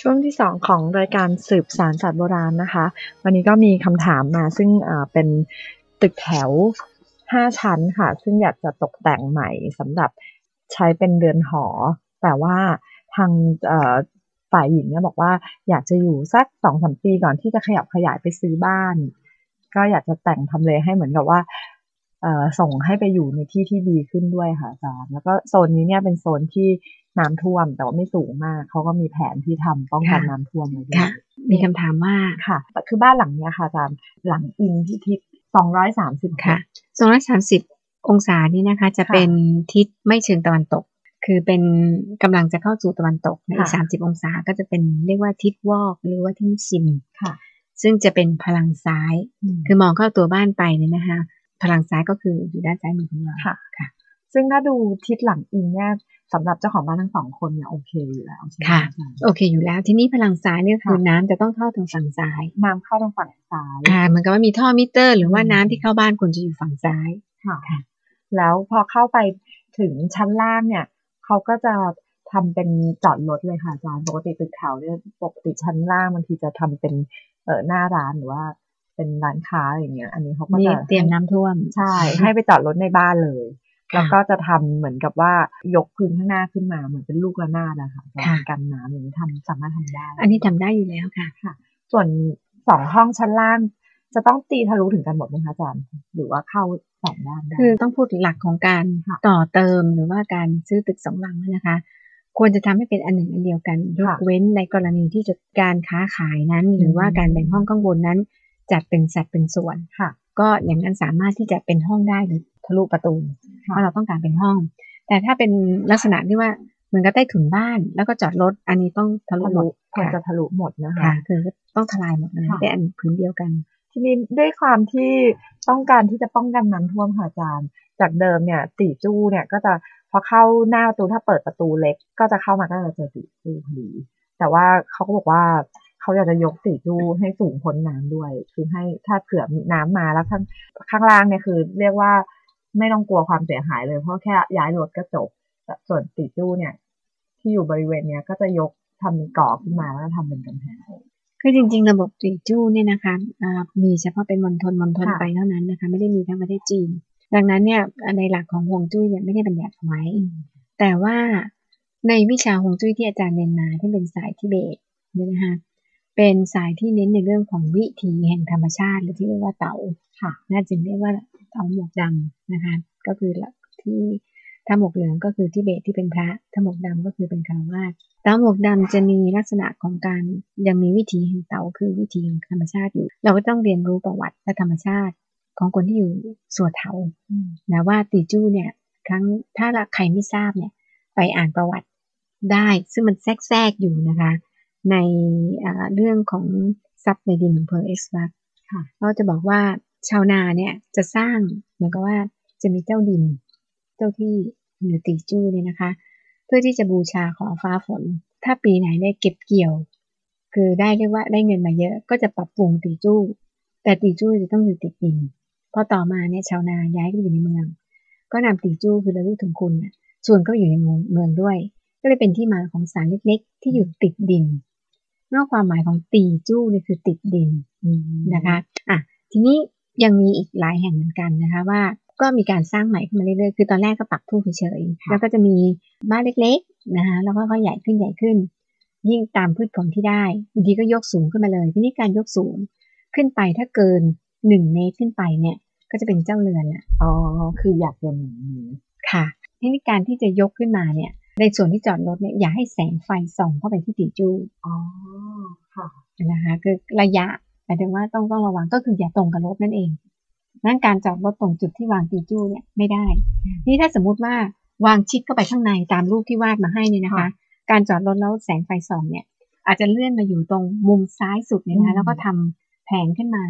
ช่วงที่สองของรายการสืบสารศาสตร์โบราณนะคะ วันนี้ก็มีคำถามมาซึ่งเป็นตึกแถวห้าชั้นค่ะ ซึ่งอยากจะตกแต่งใหม่สำหรับใช้เป็นเรือนหอ แต่ว่าทางฝ่ายหญิงเนี่ยบอกว่าอยากจะอยู่สักสองสามปีก่อนที่จะขยับขยายไปซื้อบ้าน ก็อยากจะแต่งทำเลให้เหมือนกับว่าส่งให้ไปอยู่ในที่ที่ดีขึ้นด้วยค่ะอาจารย์แล้วก็โซนนี้เนี่ยเป็นโซนที่ น้ำท่วม แต่ว่าไม่สูงมากเขาก็มีแผนที่ทำป้องกันน้ำท่วมเลยค่ะมีคำถามว่าค่ะคือบ้านหลังเนี้ยค่ะอาจารย์หลังอินที่ทิศสองร้อยสามสิบค่ะสองร้อยสามสิบองศานี้นะคะจะเป็นทิศไม่เชิงตะวันตก คือเป็นกำลังจะเข้าสู่ตะวันตกในสามสิบองศาก็จะเป็นเรียกว่าทิศวอกหรือว่าทิศซิมค่ะ ซึ่งจะเป็นพลังซ้าย คือมองเข้าตัวบ้านไปเนี่ยนะคะ พลังซ้ายก็คืออยู่ด้านซ้ายมือของเราค่ะค่ะซึ่งถ้าดูทิศหลังอินเนี่ย สำหรับเจ้าของบ้านทั้งสองคนเนี่ยโอเคอยู่แล้วค่ะ โอเคอยู่แล้ว ทีนี้พลังซ้ายเนี่ยคือน้ำจะต้องเข้าทางฝั่งซ้าย น้ำเข้าทางฝั่งซ้ายอ่าเหมือนกับว่ามีท่อมิเตอร์ หรือว่าน้ำที่เข้าบ้านควรจะอยู่ฝั่งซ้ายค่ะแล้วพอเข้าไปถึงชั้นล่างเนี่ยเขาก็จะทำเป็นจอดรถเลยค่ะอาจารย์ปกติตึกแถวเนี่ยปกติชั้นล่างบางทีจะทำเป็นเออหน้าร้านหรือว่าเป็นร้านค้าอย่างเงี้ย อันนี้เขาก็จะเตรียมน้ำท่วมใช่ ให้ไปจอดรถในบ้านเลย แล้วก็จะทำเหมือนกับว่ายกพื้นข้างหน้าขึ้นมาเหมือนเป็นลูกระนาดนะคะกันน้ำอย่างนี้ทำสามารถทำได้ อันนี้ทำได้อยู่แล้วค่ะค่ะ ส่วนสองห้องชั้นล่างจะต้องตีทะลุถึงกันหมดไหมคะอาจารย์หรือว่าเข้าสองด้านได้คือต้องพูดหลักของการต่อเติมหรือว่าการซื้อตึกสองหลังนะคะ ควรจะทำให้เป็นอันหนึ่งอันเดียวกันยกเว้นในกรณีที่จะการค้าขายนั้น หรือว่าการแบ่งห้องข้างบนนั้น จัดเป็นสัดเป็นส่วนค่ะ ก็อย่างนั้นสามารถที่จะเป็นห้องได้หรือทะลุประตู เพราะเราต้องการเป็นห้อง แต่ถ้าเป็นลักษณะที่ว่าเหมือนกับใต้ถุนบ้าน แล้วก็จอดรถอันนี้ต้องทะลุหมดควรจะทะลุหมดนะคะคือต้องทลายหมดเลยเป็นอันพื้นเดียวกัน ทีนี้ด้วยความที่ต้องการที่จะป้องกันน้ำท่วมค่ะอาจารย์ จากเดิมเนี่ยตีจู้เนี่ยก็จะพอเข้าหน้าประตูถ้าเปิดประตูเล็ก ก็จะเข้ามาก็จะเจอตีจู้พอดีแต่ว่าเขาก็บอกว่าเขาอยากจะยกตีจู้ให้สูงพ้นน้ำด้วย คือให้ถ้าเผื่อมีน้ำมาแล้วข้างข้างล่างเนี่ยคือ เรียกว่า ไม่ต้องกลัวความเสียหายเลย เพราะแค่ย้ายรถก็จบ ส่วนตีจู้เนี่ย ที่อยู่บริเวณเนี้ยก็จะยกทำเป็นก่อขึ้นมาแล้วทำเป็นกำแพงคือจริง ๆ ระบบตรีจู้เนี่ยนะคะมีเฉพาะเป็นมณฑลมณฑลไปเท่านั้นนะคะ ไม่ได้มีทั้งประเทศจีน ดังนั้นเนี่ยในหลักของฮวงจุ้ยเนี่ยไม่ได้บัญญัติไว้ แต่ว่าในวิชาฮวงจุ้ยที่อาจารย์เรียนมาที่เป็นสายทิเบตเนี่ยนะคะเป็นสายที่เน้นในเรื่องของวิถีแห่งธรรมชาติ หรือที่เรียกว่าเต๋าค่ะ น่าจึงเรียกว่า เต๋าหมวกดำนะคะ ก็คือที่ถ้าหมวกเหลืองก็คือทิเบตที่เป็นพระถ้าหมวกดำก็คือเป็นคารวาสเต่าหมวกดำจะมีลักษณะของการยังมีวิถีแห่งเต่าคือวิถีแห่งธรรมชาติอยู่ เราก็ต้องเรียนรู้ประวัติและธรรมชาติของคนที่อยู่ส่วนเถานะว่าตีจู้เนี่ยครั้งถ้าใครไม่ทราบเนี่ยไปอ่านประวัติได้ ซึ่งมันแทรกๆอยู่นะคะ ในเรื่องของทรัพย์ในดินของเพอร์เอ็กซ์วัคเราจะบอกว่า ชาวนาเนี่ยจะสร้างเหมือนกับว่าจะมีเจ้าดิน เจ้าที่หรือตีจู้เนี่ยนะคะ เพื่อที่จะบูชาขอฟ้าฝน ถ้าปีไหนได้เก็บเกี่ยว คือได้เรียกว่าได้เงินมาเยอะ ก็จะปรับปรุงตีจู้ แต่ตีจู้จะต้องอยู่ติดดินพอต่อมาเนี่ยชาวนาย้ายไปอยู่ในเมือง ก็นำตีจู้คือระลึกถึงคุณเนี่ยส่วนก็อยู่ในเมืองด้วย ก็เลยเป็นที่มาของสารเล็กๆ ที่อยู่ติดดินนอกความหมายของตีจู้นี่คือติดดินนะคะอะทีนี้ ยังมีอีกหลายแห่งเหมือนกันนะคะว่าก็มีการสร้างใหม่ขึ้นมาเรื่อยๆ คือตอนแรกก็ปักทูบเฉยๆ แล้วก็จะมีบ้านเล็กๆนะคะแล้วก็ใหญ่ขึ้นใหญ่ขึ้น ยิ่งตามพืชผลที่ได้บางทีก็ยกสูงขึ้นมาเลย ทีนี้การยกสูงขึ้นไปถ้าเกินหนึ่งเมตรขึ้นไปเนี่ย ก็จะเป็นเจ้าเรือนละอ๋อ คืออยากเป็นอย่างนี้ค่ะทีนี้การที่จะยกขึ้นมาเนี่ย ในส่วนที่จอดรถเนี่ยอย่าให้แสงไฟส่องเข้าไปที่ตีจูอ๋อ ค่ะ นะคะคือระยะ หมายถึงว่าต้องต้องระวังก็คืออย่าตรงกับรถนั่นเองนั้นการจอดรถตรงจุดที่วางตีจู้เนี่ยไม่ได้ นี่ถ้าสมมุติว่าวางชิดเข้าไปข้างในตามรูปที่วาดมาให้เนี่ยนะคะ การจอดรถแล้วแสงไฟส่องเนี่ย อาจจะเลื่อนมาอยู่ตรงมุมซ้ายสุดเนี่ยนะแล้วก็ทำแผงขึ้นมา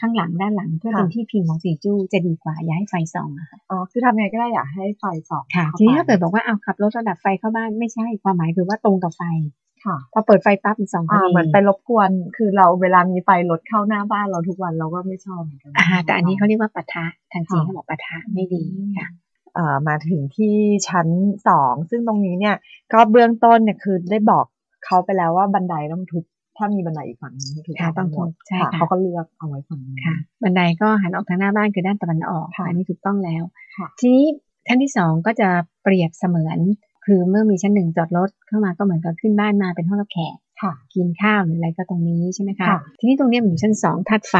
ข้างหลังด้านหลังเพื่อเป็นที่พิงของตีจู้จะดีกว่าอย่าให้ไฟส่องอะค่ะอ๋อคือทำไงก็ได้อยากให้ไฟส่องค่ะทีนี้ถ้าเกิดบอกว่าเอาขับรถระดับไฟเข้าบ้านไม่ใช่ความหมายคือว่าตรงกับไฟค่ะ พอเปิดไฟปั๊บมันสองพอดีเหมือนไปรบกวน คือเราเวลามีไฟรถเข้าหน้าบ้านเราทุกวันเราก็ไม่ชอบเหมือนกันอ่าแต่อันนี้เขาเรียกว่าปะทะทางจีนเขาบอกปะทะไม่ดีค่ะเอ่อมาถึงที่ชั้นสองซึ่งตรงนี้เนี่ย ก็เบื้องต้นเนี่ยคือได้บอกเขาไปแล้วว่าบันไดต้องทุบถ้ามีบันไดอีกฝั่งนึงให้ทุบค่ะกต้องหมทุดบใช่ค่ะค่ะเขาก็เลือกเอาไว้ฝั่งนี้ค่ะ บันไดก็หันออกทางหน้าบ้านคือด้านตะวันออกค่ะอันนี้ถูกต้องแล้วค่ะทีนี้ขั้นที่สองก็จะเปรียบเสมือน คือเมื่อมีชั้นหนึ่งจอดรถเข้ามาก็เหมือนกับขึ้นบ้านมาเป็นห้องรับแขกค่ะกินข้าวหรืออะไรก็ตรงนี้ใช่ไหมคะค่ะทีนี้ตรงเนี้ยมันอยู่ชั้นสองธาตุไฟ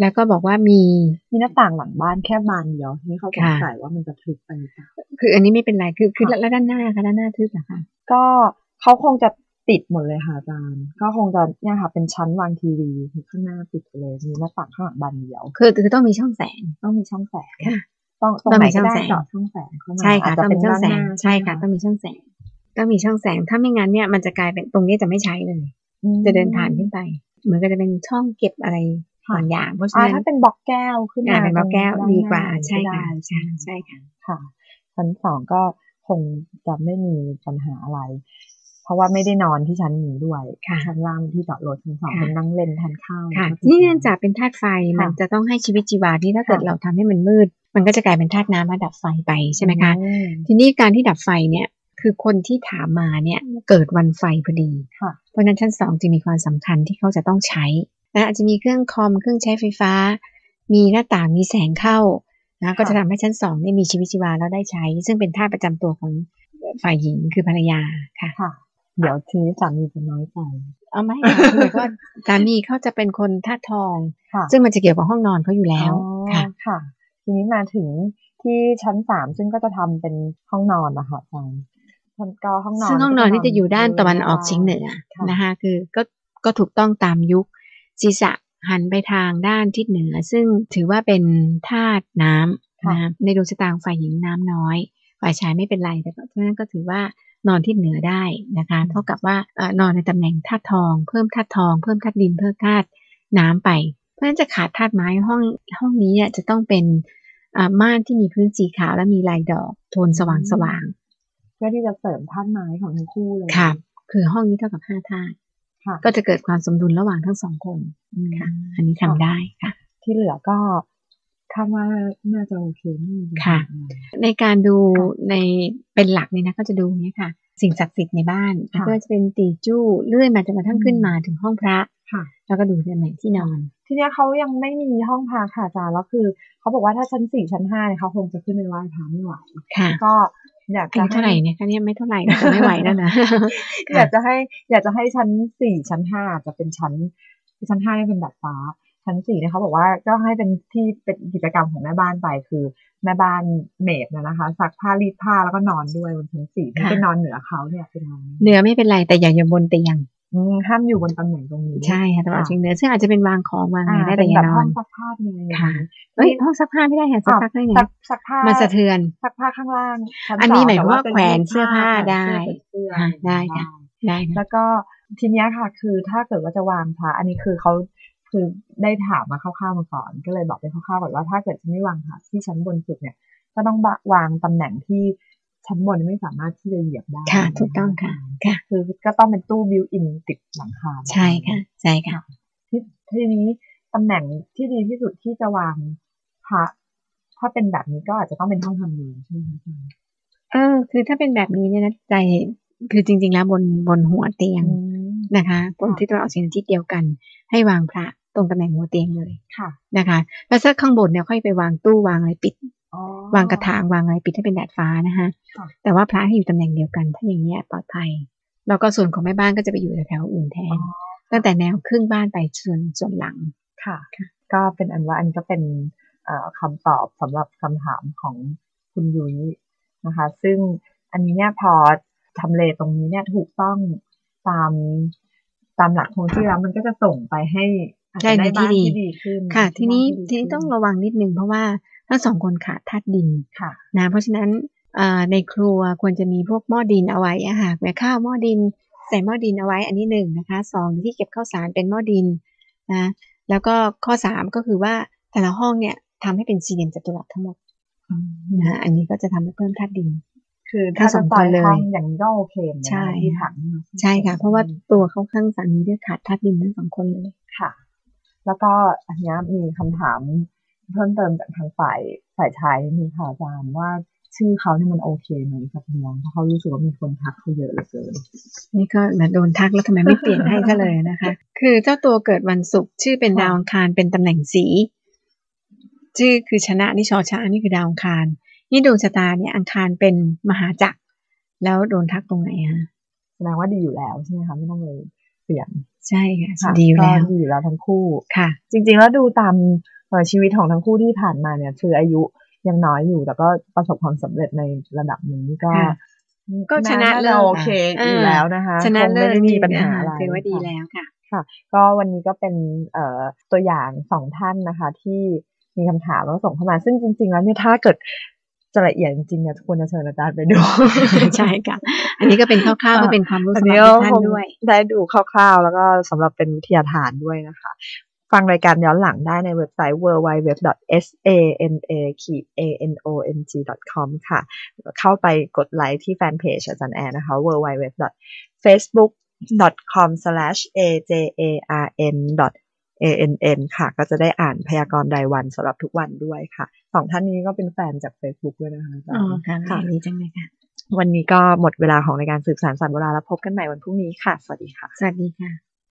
แล้วก็บอกว่ามีมีหน้าต่างหลังบ้านแค่บานเดียวทีนี้เขาสงค่ะสัยว่ามันจะทึบไปหรือเปล่าคืออันนี้ไม่เป็นไรคือคือค่ะแล้วด้านหน้าคะด้านหน้าทึบเหรอคะก็เขาคงจะติดหมดเลยค่ะอาจารย์ก็คงจะเนี่ยค่ะเป็นชั้นวางทีวีข้างหน้าติดไปเลยมีหน้าต่างข้างหลังบานเดียวคือคือต้องมีช่องแสงต้องมีช่องแสงค่ะ ต้องตรงต้องไหนมีช่ก็องได้แสงเจาะช่องแสงเข้ามาใช่ค่ะอาจจะต้องมีช่องแสงด้านหน้าใช่ค่ะไหมต้องมีช่องแสงต้องมีช่องแสงถ้าไม่งั้นเนี่ยมันจะกลายเป็นตรงนี้จะไม่ใช้เลยอืมจะเดินผ่านขึ้นไปเหมือนกับจะเป็นช่องเก็บอะไรบางอย่างเพราะฉะอ่านั้นถ้าเป็นบล็อกแก้วขึ้นอ่ามาเป็นบล็อกแก้วตรงดีกว่าด้นหน้ใช่ค่ะก็ได้ใช่ใช่ค่ะค่ะชั้นสองก็คงจะไม่มีปัญหาอะไร เพราะว่าไม่ได้นอนที่ชั้นนี้ด้วยค่ะชั้นล่างที่จอดรถชั้นสองค่ะเป็นนั่งเล่นทานข้าวค่ะแล้วก็ที่เนื่องจากเป็นธาตุไฟค่ะมันจะต้องให้ชีวิตชีวาที่ถ้าเกิดค่ะเราทำให้มันมืด มันก็จะกลายเป็นธาตุน้ำมาดับไฟไปใช่ไหมคะอืมทีนี้การที่ดับไฟเนี่ยคือคนที่ถามมาเนี่ยเกิดวันไฟพอดีค่ะเพราะฉะนั้นชั้นสองจึงมีความสำคัญที่เขาจะต้องใช้และอาจจะมีเครื่องคอมเครื่องใช้ไฟฟ้า มีหน้าต่างมีแสงเข้านะก็จะทำให้ชั้นสองเนี่ยมีชีวิตชีวาแล้วได้ใช้ ซึ่งเป็นธาตุประจำตัวของฝ่ายหญิงคือภรรยาค่ะค่ะเดี๋ยวทีนี้สามีจะน้อยใจเอาไหมค่ะคือหมายความว่าสามีเขาจะเป็นคนธาตุทองค่ะซึ่งมันจะเกี่ยวกับห้องนอนเขาอยู่แล้วอ๋อค่ะค่ะ ทีนี้มาถึงที่ชั้นสามซึ่งก็จะทำเป็นห้องนอนนะคะอาจารย์ชั้นก็ห้องนอนซึ่งห้องนอนนี่จะอยู่ด้านตะวันออกเฉียงเหนือค่ะนะคะคือก็ก็ถูกต้องตามยุคศีรษะหันไปทางด้านทิศเหนือ ซึ่งถือว่าเป็นธาตุน้ำค่ะนะในดวงชะตาของฝ่ายหญิงน้ำน้อย ฝ่ายชายไม่เป็นไรแต่ก็เพราะฉะนั้นก็ถือว่านอนทิศเหนือได้นะคะเท่ากับว่าเอ่อนอนในตำแหน่งธาตุทองเพิ่มธาตุทองเพิ่มธาตุดินเพิ่มธาตุน้ำไป เพราะฉะนั้นจะขาดธาตุไม้ห้องห้องนี้เนี่ยจะต้องเป็นอ่า ม่านที่มีพื้นสีขาวและมีลายดอก โทนสว่างสว่างๆเพื่อที่จะเสริมธาตุไม้ของทั้งคู่เลยค่ะ คือห้องนี้เท่ากับห้าธาตุค่ะก็จะเกิดความสมดุลระหว่างทั้งสองคนอืมค่ะอันนี้ทำได้ค่ะ ที่เหลือก็คาดว่าน่าจะโอเคไม่มีปัญหาค่ะอะไรในการดูค่ะในเป็นหลักเนี่ยนะก็จะดูเนี่ยค่ะ สิ่งศักดิ์สิทธิ์ในบ้านค่ะก็จะเป็นตีจู้เลื่อยมาจนกระทั่งขึ้นมาถึงห้องพระค่ะแล้วก็ดูตำแหน่งที่นอน ทีเนี้ยเขายังไม่มีห้องพักค่ะอาจารย์แล้วคือเขาบอกว่าถ้าชั้นสี่ชั้นห้าเนี่ยเขาคงจะขึ้นไปไหว้พระไม่ไหวค่ะก็อยากอาจะยุเท่าไหร่เนี่ยคะเนี่ยไม่เท่าไหร่ก็จะไม่ไหวแล้วนะอยากจะให้อยากจะให้ชั้นสี่ชั้นห้าจะเป็นชั้นชั้นห้าเนี่ยเป็นดาดฟ้า ชั้นสี่เนี่ยเขาบอกว่าก็ให้เป็นที่เป็นกิจกรรมของแม่บ้านไปคือแม่บ้านเมดนะนะคะซักผ้ารีดผ้าแล้วก็นอนด้วยบนชั้นสี่ไม่ค่ะไปนอนเหนือเขาเนี่ยเป็นนอนเหนือไม่เป็นไรแต่อย่าอยู่บนเตียงอืม ห้ามอยู่บนตำแหน่งตรงนี้ใช่ค่ะตะวันออกเฉียงเหนือซึ่งอาจจะเป็นวางของวางอะไรอ่าได้เป็แต่นอแบย่าบนอห้อนงซักผ้าเลยค่ะเอ้ยห้องซักผ้าไม่ได้ค่ะซักอ้าวซักได้ไงซักซักผ้ามันสะเทือนซักผ้าข้างล่างชั้อันนี้สงหมายความว่าต่แขวนเสื้อผ้าได้เสื้อค่ะได้ได้ค่ะได้ค่ะแล้วก็ทีเนี้ยค่ะ คือถ้าเกิดว่าจะวางพระอันนี้คือเขาคือได้ถามมาคร่าวๆมาก่อน ก็เลยบอกไปคร่าวๆก่อนว่าถ้าเกิดจะไม่วางพระที่ชั้นบนสุดเนี่ย ก็ต้องวางตำแหน่งที่ ชั้นบนไม่สามารถที่จะเหยียบได้ค่ะ ถูกต้องค่ะ ค่ะ คือก็ต้องเป็นตู้บิวอินติดหลังคาใช่ค่ะ ใช่ค่ะที่ทีนี้ตำแหน่งที่ดีที่สุดที่จะวางพระถ้าเป็นแบบนี้ก็อาจจะต้องเป็นห้องทำงานใช่ไหมคะอาจารย์เออ คือถ้าเป็นแบบนี้เนี่ยนะใจคือจริง ๆ แล้วบนบนหัวเตียงอืมนะคะบนค่ะทิศตะวันออกเฉียงเหนือทิศเดียวกัน ให้วางพระตรงตำแหน่งหัวเตียงเลยค่ะนะคะ แล้วถ้าข้างบนเนี่ยค่อยไปวางตู้วางอะไรปิดอ๋อ วางกระถางวางอะไรปิดให้เป็นแดดฟ้านะคะค่ะแต่ว่าพระให้อยู่ตำแหน่งเดียวกัน ถ้าอย่างเงี้ยปลอดภัยแล้วก็ส่วนของแม่บ้านก็จะไปอยู่แถวๆอื่นแทอ๋นอตั้งแต่แนวครึ่งบ้านไปส่วนส่วนหลังค่ะ ก็เป็นอันว่าอันนี้ก็เป็นเอ่อคำตอบสำหรับคำถามของคุณยุ้ยนะคะ ซึ่งอันนี้เนี่ยพอทำเลตรงนี้เนี่ยถูกต้องตามตามหลักฮวงจุ้ยแล้วมันก็จะส่งไปให้อาจใช่จะในได้ที่บ้านดีที่ดีขึ้นค่ะ ทีนี้บ้าทีนี้ดีต้องขึ้นระวังนิดนึงเพราะว่า ทั้งสองคนขาดธาตุดินค่ะนะเพราะฉะนั้นเอ่อในครัวควรจะมีพวกหม้อดินเอาไว้อาหารแม่ข้าวหม้อดิน ใส่หม้อดินเอาไว้อันนี้หนึ่งนะคะสองที่เก็บข้าวสารเป็นหม้อดินนะแล้วก็ข้อสามก็คือว่าแต่ละห้องเนี่ยทำให้เป็นสี่เหลี่ยมจัตุรัสทั้งหมดนะอันนี้ก็จะทำให้เพิ่มธาตุดิน คือถ้าถ้าสจะมซควอรยเลยห้องอย่างนี้ก็โอเคเหมือนกันใช่นะที่ถังใช่ค่ะ เพราะว่าตัวเขาข้างสามีด้วยขาดธาตุดินทั้งสองคนเลยค่ะ แล้วก็อันเนี้ยมีคำถาม เพิ่มเติมจากทางฝ่ายฝ่ายชายนิดนึงค่ะอาจารย์ว่าชื่อเขาเนี่ยมันโอเคไหมกับเมืองเพราะเขารู้สึกว่ามีคนทักเขาเยอะเหลือเกินนี่ก็มาโดนทักแล้วทำไมไม่เปลี่ยนให้ก็เลยนะคะ คือเจ้าตัวเกิดวันศุกร์ชื่อเป็นดาวอังคารเป็นตำแหน่งสี ชื่อคือชนะนี่ชอช้างนี่คือดาวอังคาร นี่ดวงชะตาเนี่ยอังคารเป็นมหาจักร แล้วโดนทักตรงไหนฮะแสดงว่าดีอยู่แล้วใช่ไหมคะไม่ต้องเลยเปลี่ยนใช่ค่ะค่ะดีอยู่แล้วก็ดีอยู่แล้วทั้งคู่ค่ะ จริงๆแล้วดูตามเอ่อ ชีวิตของทั้งคู่ที่ผ่านมาเนี่ยคืออายุยังน้อยอยู่ แต่ก็ประสบความสำเร็จในระดับหนึ่งนี่ก็ค่ะก็ชนะเลิศาจโอเคอะอยู่แล้วนะคะชนะคงเลิไม่ศได้มีปัญหาอะไรถือว่าดีค่ะแล้วค่ะ ค่ะ ก็วันนี้ก็เป็นเอ่อตัวอย่างสองท่านนะคะ ที่มีคำถามแล้วส่งเข้ามา ซึ่งจริง ๆ แล้วเนี่ยถ้าเกิดจะละเอียดจริงๆเนี่ยควรจะเชิญอาจารย์ไปดูใช่ค่ะ อันนี้ก็เป็นคร่าวๆก็เป็นความรู้อันสำหนี้รับก็ทุกท่าคนงด้วย ได้ดูคร่าวๆ แล้วก็สำหรับเป็นวิทยาทานด้วยนะคะ ฟังรายการย้อนหลังได้ในเว็บไซต์ www.sanong.com ค่ะ เข้าไปกดไลค์ที่แฟนเพจอาจารย์แอร์นะคะ www.facebook.com/ajarn.ann ค่ะ ก็จะได้อ่านพยากรณ์รายวันสำหรับทุกวันด้วยค่ะ สองท่านนี้ก็เป็นแฟนจาก Facebook ด้วยนะคะอาจารอ๋อย์ค่ะค่ะดีจังเลยค่ะวันนี้ก็หมดเวลาของรายการสืบสารสารโบราณแล้วพบกันใหม่วันพรุ่งนี้ค่ะ สวัสดีค่ะ สวัสดีค่ะ